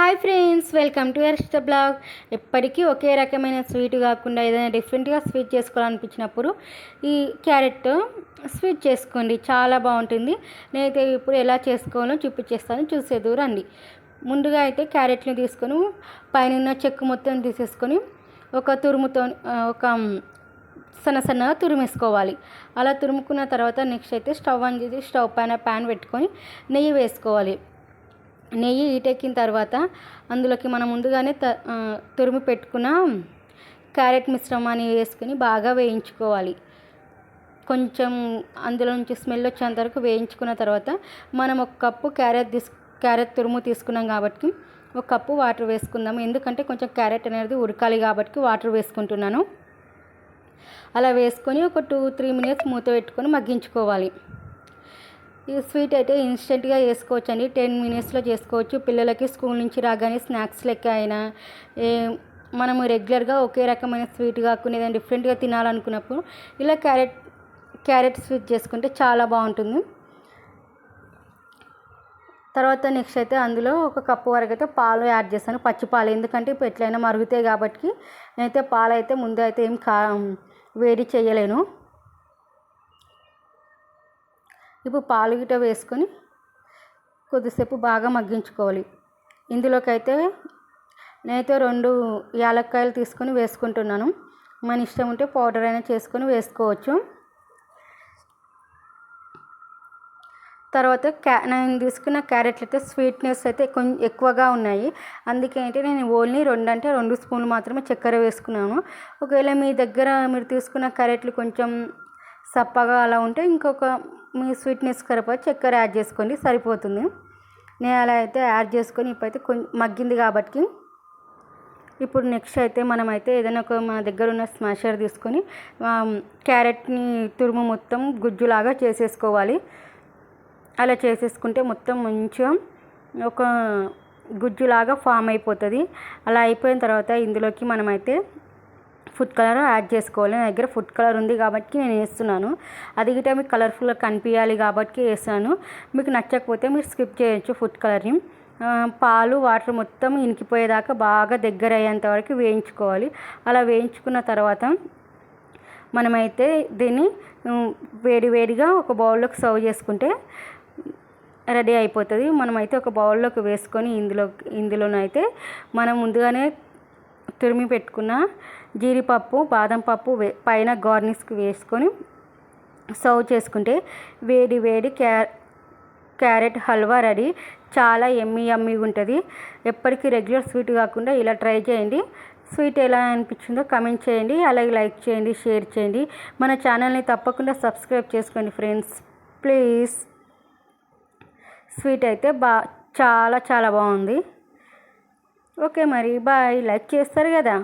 Hi friends welcome to ఎర్స్ట్ blog. ఎప్పటికీ ఒకే రకమైన స్వీట్ కాకుండా ఏదైనా డిఫరెంట్గా స్వీట్ చేసుకోవాలనిపించినప్పుడు ఈ క్యారెట్ స్వీట్ చేసుకోండి. చాలా బాగుంటుంది. నేనైతే ఇప్పుడు ఎలా చేసుకోవాలో చూపించేస్తాను. చూసేదు రండి. ముందుగా అయితే క్యారెట్ని తీసుకొని పైన చెక్కు మొత్తం తీసేసుకొని ఒక తురుముతో ఒక సన్న సన్నగా తురిమేసుకోవాలి. అలా తురుముకున్న తర్వాత నెక్స్ట్ అయితే స్టవ్ ఆన్ చేసి స్టవ్ పైన ప్యాన్ పెట్టుకొని నెయ్యి వేసుకోవాలి. నెయ్యి ఈటెక్కిన తర్వాత అందులోకి మనం ముందుగానే త తురుము పెట్టుకున్న క్యారెట్ మిశ్రమాన్ని వేసుకుని బాగా వేయించుకోవాలి. కొంచెం అందులో నుంచి స్మెల్ వచ్చేంత వరకు వేయించుకున్న తర్వాత మనం ఒక కప్పు క్యారెట్ తీసు క్యారెట్ తురుము తీసుకున్నాం కాబట్టి ఒక కప్పు వాటర్ వేసుకుందాం ఎందుకంటే కొంచెం క్యారెట్ అనేది ఉడకాలి కాబట్టి వాటర్ వేసుకుంటున్నాను. అలా వేసుకొని ఒక టూ త్రీ మినిట్స్ మూత పెట్టుకొని మగ్గించుకోవాలి. ఈ స్వీట్ అయితే ఇన్స్టెంట్గా చేసుకోవచ్చు అండి టెన్ మినిట్స్లో చేసుకోవచ్చు. పిల్లలకి స్కూల్ నుంచి రాగానే స్నాక్స్ లెక్క అయినా ఏ మనము రెగ్యులర్గా ఒకే రకమైన స్వీట్ కాకుండా ఏదైనా డిఫరెంట్గా తినాలనుకున్నప్పుడు ఇలా క్యారెట్ క్యారెట్ స్వీట్ చేసుకుంటే చాలా బాగుంటుంది. తర్వాత నెక్స్ట్ అయితే అందులో ఒక కప్పు వరకు అయితే పాలు యాడ్ చేస్తాను. పచ్చి పాలు. ఎందుకంటే ఇప్పుడు ఎట్లయినా మరుగుతాయి కాబట్టి నేనైతే పాలు అయితే ముందు అయితే ఏం కా వేడి చేయలేను. ఇప్పుడు పాలు గిట వేసుకొని కొద్దిసేపు బాగా మగ్గించుకోవాలి. ఇందులోకైతే నేనైతే రెండు యాలక్కాయలు తీసుకొని వేసుకుంటున్నాను. మన ఇష్టం ఉంటే పౌడర్ అయినా చేసుకొని వేసుకోవచ్చు. తర్వాత క్యా నేను తీసుకున్న క్యారెట్లు అయితే స్వీట్నెస్ అయితే కొంచెం ఎక్కువగా ఉన్నాయి. అందుకే నేను ఓన్లీ రెండు అంటే రెండు స్పూన్లు మాత్రమే చక్కెర వేసుకున్నాను. ఒకవేళ మీ దగ్గర మీరు తీసుకున్న క్యారెట్లు కొంచెం సప్పగా అలా ఉంటే ఇంకొక మీ స్వీట్నెస్ సరిపోయి చక్కెర యాడ్ చేసుకోండి సరిపోతుంది. నేను అలా అయితే యాడ్ చేసుకొని ఇప్పుడైతే కొంచెం మగ్గింది కాబట్టి ఇప్పుడు నెక్స్ట్ అయితే మనమైతే ఏదైనా ఒక మన దగ్గర ఉన్న స్మాషర్ తీసుకొని క్యారెట్ని తురుము మొత్తం గుజ్జులాగా చేసేసుకోవాలి. అలా చేసేసుకుంటే మొత్తం మంచిగా ఒక గుజ్జులాగా ఫామ్ అయిపోతుంది. అలా అయిపోయిన తర్వాత ఇందులోకి మనమైతే ఫుడ్ కలర్ యాడ్ చేసుకోవాలి. నా దగ్గర ఫుడ్ కలర్ ఉంది కాబట్టి నేను వేస్తున్నాను. అది గిట్ట మీకు కలర్ఫుల్గా కనిపించాలి కాబట్టి వేసాను మీకు నచ్చకపోతే మీరు స్కిప్ చేయొచ్చు ఫుడ్ కలర్ని. పాలు వాటర్ మొత్తం ఇనికిపోయేదాకా బాగా దగ్గర అయ్యేంత వరకు వేయించుకోవాలి. అలా వేయించుకున్న తర్వాత మనమైతే దీన్ని వేడి వేడిగా ఒక బౌల్లోకి సర్వ్ చేసుకుంటే రెడీ అయిపోతుంది. మనమైతే ఒక బౌల్లోకి వేసుకొని ఇందులో ఇందులోనైతే మనం ముందుగానే తురిమి పెట్టుకున్న జీడిపప్పు బాదం పప్పు వే పైన గార్నిష్కి వేసుకొని సర్వ్ చేసుకుంటే వేడి వేడి క్యా క్యారెట్ హల్వా రెడీ. చాలా ఎమ్మీ ఎమ్మీగా ఉంటుంది. ఎప్పటికీ రెగ్యులర్ స్వీట్ కాకుండా ఇలా ట్రై చేయండి. స్వీట్ ఎలా అనిపించిందో కమెంట్ చేయండి. అలాగే లైక్ చేయండి షేర్ చేయండి. మన ఛానల్ని తప్పకుండా సబ్స్క్రైబ్ చేసుకోండి ఫ్రెండ్స్. ప్లీజ్. స్వీట్ అయితే బా చాలా చాలా బాగుంది. ఓకే మరి బాయ్. లైక్ చేస్తారు కదా.